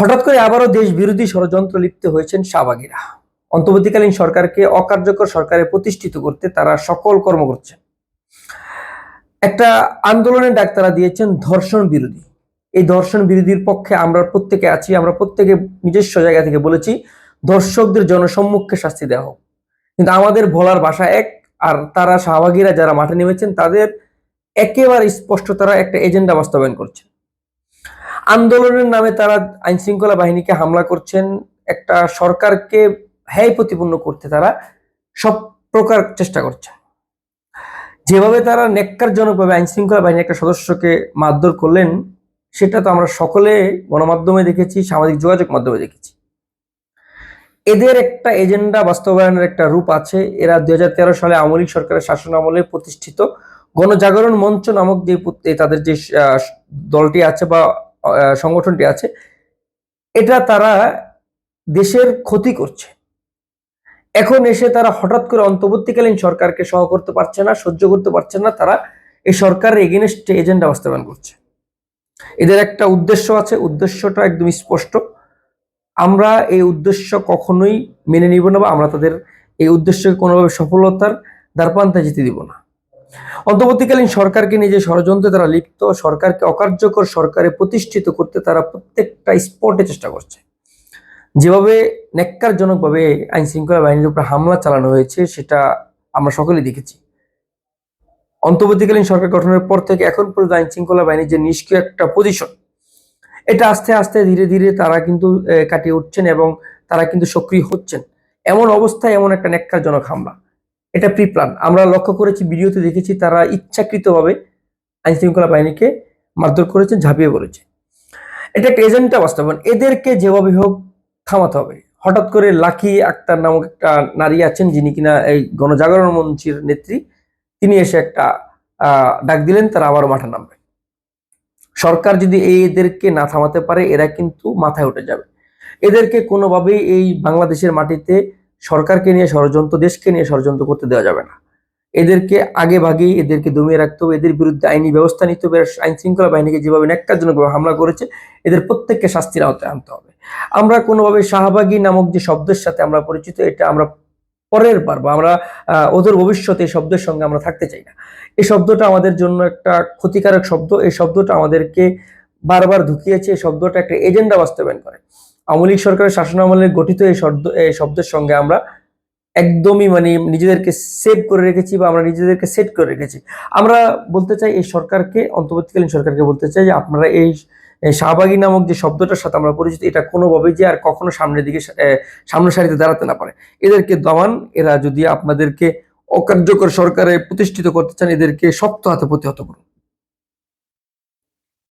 হঠাৎ করে আবারও দেশ বিরোধী ষড়যন্ত্র লিপ্ত হয়েছেন শাহবাগীরা। অন্তর্বর্তীকালীন সরকারকে অকার্যকর সরকারে প্রতিষ্ঠিত করতে তারা সকল কর্ম করছে একটা আন্দোলনের ডাক তারা দিয়েছেন ধর্ষণ বিরোধী। এই ধর্ষণ বিরোধীর পক্ষে আমরা প্রত্যেকে আছি, আমরা প্রত্যেকে নিজস্ব জায়গা থেকে বলেছি দর্শকদের জনসম্মুখে শাস্তি দেওয়া হোক। কিন্তু আমাদের ভোলার ভাষা এক, আর তারা শাহবাগীরা যারা মাঠে নেমেছেন, তাদের একেবারে স্পষ্ট তারা একটা এজেন্ডা বাস্তবায়ন করছে আন্দোলনের নামে তারা আইন শৃঙ্খলা বাহিনীকে হামলা করছেন। একটা সরকারকে হ্যায় প্রতিপন্ন করতে তারা সব প্রকার চেষ্টা করছে যেভাবে তারা নেককারজনকভাবে আইন শৃঙ্খলা বাহিনীর একটা সদস্যকে মারধর করলেন, সেটা তো আমরা সকলে গণমাধ্যমে দেখেছি, সামাজিক যোগাযোগ মাধ্যমে দেখেছি। এদের একটা এজেন্ডা বাস্তবায়নের একটা রূপ আছে। এরা দুই হাজার তেরো সালে আওয়ামী সরকারের শাসন আমলে প্রতিষ্ঠিত। গণজাগরণ মঞ্চ নামক যে তাদের যে দলটি আছে বা সংগঠনটি আছে, এটা তারা দেশের ক্ষতি করছে। এখন এসে তারা হঠাৎ করে অন্তর্বর্তীকালীন সরকারকে সহ করতে পারছে না, সহ্য করতে পারছে না, তারা এই সরকারের এগেনস্টে এজেন্ডা বাস্তবায়ন করছে। এদের একটা উদ্দেশ্য আছে, উদ্দেশ্যটা একদম স্পষ্ট। আমরা এই উদ্দেশ্য কখনোই মেনে নিব না বা আমরা তাদের এই উদ্দেশ্যকে কোনোভাবে সফলতার দ্বারপান্তা যেতে দিব না। অন্তর্বর্তীকালীন সরকারকে নিজে ষড়যন্ত্রে তারা লিপ্ত, সরকারকে অকার্যকর, সরকারে প্রতিষ্ঠিত করতে তারা প্রত্যেকটা স্পটে চেষ্টা করছে। যেভাবে নেককারজনকভাবে আইন শৃঙ্খলা বাহিনীর উপর হামলা চালানো হয়েছে, সেটা আমরা সকলেই দেখেছি। অন্তর্বর্তীকালীন সরকার গঠনের পর থেকে এখন পর্যন্ত আইন শৃঙ্খলা বাহিনীর যে নিষ্ক্রিয় একটা পজিশন এটা আস্তে আস্তে ধীরে ধীরে তারা কিন্তু কাটিয়ে উঠছেন এবং তারা কিন্তু সক্রিয় হচ্ছেন। এমন অবস্থায় এমন একটা নেককারজনক হামলা। এটা প্রি প্ল্যান আমরা লক্ষ্য করেছি, ভিডিওতে দেখেছি, তারা ইচ্ছাকৃতভাবে আইন শৃঙ্খলা বাহিনীকে মারধর করেছে, ঝাঁপিয়ে পড়েছে। এটা একটা এজেন্টটা বাস্তবায়ন। এদেরকে যেভাবে হোক থামাতে হবে। হঠাৎ করে লাকি আক্তার নামক একটা নারী আছেন, যিনি কিনা এই গণজাগরণ মঞ্চের নেত্রী, তিনি এসে একটা ডাক দিলেন, তারা আবার মাঠে নামবে। সরকার যদি এদেরকে না থামাতে পারে, এরা কিন্তু মাথায় উঠে যাবে। এদেরকে কোনোভাবেই এই বাংলাদেশের মাটিতে সরকারকে নিয়ে, ষড়যন্ত্র, দেশকে নিয়ে ষড়যন্ত্র করতে দেওয়া যাবে না। এদেরকে আগে ভাগেই এদেরকে দমিয়ে রাখতে হবে, এদের বিরুদ্ধে আইনি ব্যবস্থা নিতে হবে আইন শৃঙ্খলা বাহিনীকে যেভাবে ন্যাক্কারজনকভাবে হামলা করেছে, এদের প্রত্যেককে শাস্তির আওতায় আনতে হবে। আমরা কোনোভাবে শাহবাগী নামক যে শব্দের সাথে আমরা পরিচিত, এটা আমরা পরের বার বা আমরা ওদের ভবিষ্যতে এই শব্দের সঙ্গে আমরা থাকতে চাই না। এই শব্দটা আমাদের জন্য একটা ক্ষতিকারক শব্দ, এই শব্দটা আমাদেরকে বারবার ঢুকিয়েছে, এই শব্দটা একটা এজেন্ডা বাস্তবায়ন করে। আওয়ামী লীগ সরকারের শাসনামলে গঠিত এই শব্দ এই শব্দের সঙ্গে আমরা একদমই মানে নিজেদেরকে সেভ করে রেখেছি বা আমরা নিজেদেরকে সেট করে রেখেছি। আমরা বলতে চাই এই সরকারকে, অন্তর্বর্তীকালীন সরকারকে বলতে চাই যে আপনারা এই শাহবাগী নামক যে শব্দটার সাথে আমরা পরিচিত, এটা কোনোভাবেই যে আর কখনো সামনের দিকে সামনের সারিতে দাঁড়াতে না পারে। এদেরকে দমান, এরা যদি আপনাদেরকে অকার্যকর সরকারে প্রতিষ্ঠিত করতে চান, এদেরকে শক্ত হাতে প্রতিহত করুন।